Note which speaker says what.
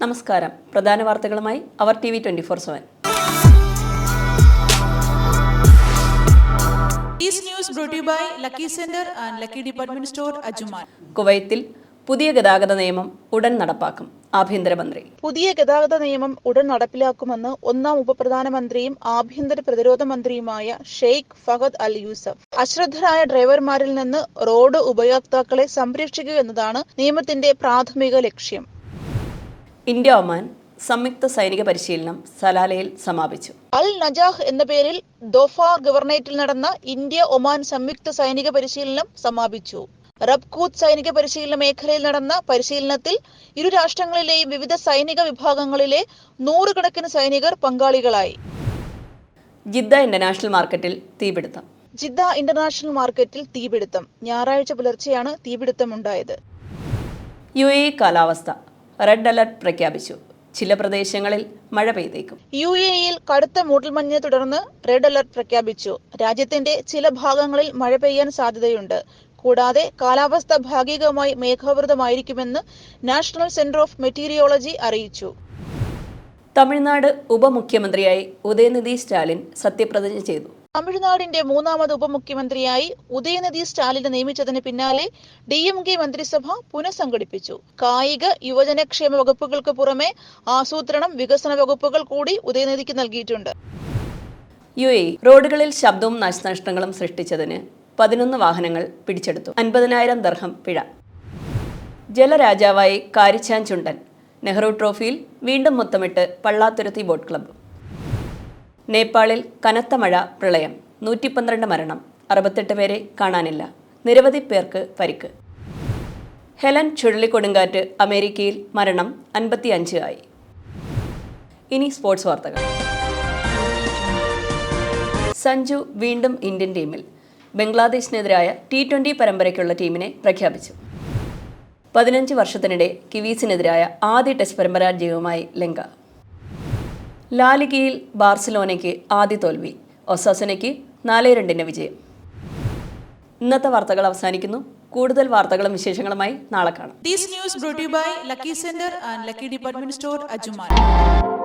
Speaker 1: നമസ്കാരം. പ്രധാന വാർത്തകളുമായി അവർ T V twenty four seven. കുവൈത്തിൽ പുതിയ ഗതാഗത നിയമം ഉടൻ നടപ്പാക്കും. ആഭ്യന്തരമന്ത്രി.
Speaker 2: പുതിയ ഗതാഗത നിയമം ഉടൻ നടപ്പിലാക്കുമെന്ന് ഒന്നാം ഉപപ്രധാനമന്ത്രിയും ആഭ്യന്തര പ്രതിരോധ മന്ത്രിയുമായ ഷെയ്ഖ് ഫഹദ് അൽ യൂസഫ്. അശ്രദ്ധരായ ഡ്രൈവർമാരിൽ നിന്ന് റോഡ് ഉപയോക്താക്കളെ സംരക്ഷിക്കുക എന്നതാണ് നിയമത്തിന്റെ പ്രാഥമിക ലക്ഷ്യം.
Speaker 1: ഇന്ത്യ ഒമാൻ സംയുക്ത സൈനിക പരിശീലനം സലാലയിൽ സമാപിച്ചു.
Speaker 2: അൽ നജാഹ് എന്ന പേരിൽ ദോഫാർ ഗവർണേറ്റിൽ നടന്ന ഇന്ത്യ ഒമാൻ സംയുക്ത സൈനിക പരിശീലനം സമാപിച്ചു. റബ്കൂത്ത് സൈനിക പരിശീലന മേഖലയിൽ നടന്ന പരിശീലനത്തിൽ ഇരു രാഷ്ട്രങ്ങളിലെയും വിവിധ സൈനിക വിഭാഗങ്ങളിലെ നൂറുകണക്കിന് സൈനികർ പങ്കാളികളായി.
Speaker 1: ജിദ്ദ ഇന്റർനാഷണൽ മാർക്കറ്റിൽ തീപിടുത്തം.
Speaker 2: ജിദ്ദ ഇന്റർനാഷണൽ മാർക്കറ്റിൽ തീപിടുത്തം. ഞായറാഴ്ച പുലർച്ചെയാണ് തീപിടുത്തമുണ്ടായത്
Speaker 1: യു എ കാലാവസ്ഥ. റെഡ് അലർട്ട് പ്രഖ്യാപിച്ചു. ചില പ്രദേശങ്ങളിൽ മഴ പെയ്തേക്കും.
Speaker 2: യു എ ഇയിൽ കടുത്ത മൂടൽമഞ്ഞിനെ തുടർന്ന് റെഡ് അലർട്ട് പ്രഖ്യാപിച്ചു. രാജ്യത്തിന്റെ ചില ഭാഗങ്ങളിൽ മഴ പെയ്യാൻ സാധ്യതയുണ്ട്. കൂടാതെ കാലാവസ്ഥ ഭാഗികമായി മേഘാവൃതമായിരിക്കുമെന്ന് നാഷണൽ സെന്റർ ഓഫ് മെറ്റീരിയോളജി അറിയിച്ചു.
Speaker 1: തമിഴ്നാട് ഉപമുഖ്യമന്ത്രിയായി ഉദയനിധി സ്റ്റാലിൻ സത്യപ്രതിജ്ഞ ചെയ്തു.
Speaker 2: തമിഴ്നാടിന്റെ മൂന്നാമത് ഉപമുഖ്യമന്ത്രിയായി ഉദയനിധി സ്റ്റാലിനെ നിയമിച്ചതിന് പിന്നാലെ ഡി എം കെ മന്ത്രിസഭ പുനഃസംഘടിപ്പിച്ചു. കായിക യുവജനക്ഷേമ വകുപ്പുകൾക്ക് പുറമെ ആസൂത്രണം വികസന വകുപ്പുകൾ കൂടി ഉദയനിധിക്ക് നൽകിയിട്ടുണ്ട്.
Speaker 1: യു എ റോഡുകളിൽ ശബ്ദവും നാശനഷ്ടങ്ങളും സൃഷ്ടിച്ചതിന് പതിനൊന്ന് വാഹനങ്ങൾ പിടിച്ചെടുത്തു. അൻപതിനായിരം ദർഹം പിഴ. ജലരാജാവായി കാരിച്ചാൻ ചുണ്ടൻ. നെഹ്റു ട്രോഫിയിൽ വീണ്ടും മുത്തമിട്ട് പള്ളാത്തുരുത്തി ബോട്ട് ക്ലബ്ബ്. നേപ്പാളിൽ കനത്ത മഴ പ്രളയം. നൂറ്റി പന്ത്രണ്ട് മരണം. അറുപത്തെട്ട് പേരെ കാണാനില്ല. നിരവധി പേർക്ക് പരിക്ക്. ഹെലൻ ചുഴലിക്കൊടുങ്കാറ്റ് അമേരിക്കയിൽ മരണം അൻപത്തി അഞ്ച് ആയി. ഇനി സ്പോർട്സ് വാർത്തകൾ. സഞ്ജു വീണ്ടും ഇന്ത്യൻ ടീമിൽ. ബംഗ്ലാദേശിനെതിരായ ടി ട്വന്റി പരമ്പരയ്ക്കുള്ള ടീമിനെ പ്രഖ്യാപിച്ചു. പതിനഞ്ച് വർഷത്തിനിടെ കിവീസിനെതിരായ ആദ്യ ടെസ്റ്റ് പരമ്പരാജയവുമായി ലങ്ക. ലാലിഗയിൽ ബാർസലോനയ്ക്ക് ആദ്യ തോൽവി. ഒസാസനയ്ക്ക് നാല് രണ്ടിന് വിജയം. ഇന്നത്തെ വാർത്തകൾ അവസാനിക്കുന്നു. കൂടുതൽ വാർത്തകളും വിശേഷങ്ങളുമായി നാളെ കാണാം.
Speaker 3: By Lucky Center and Lucky Department Store, Ajuman.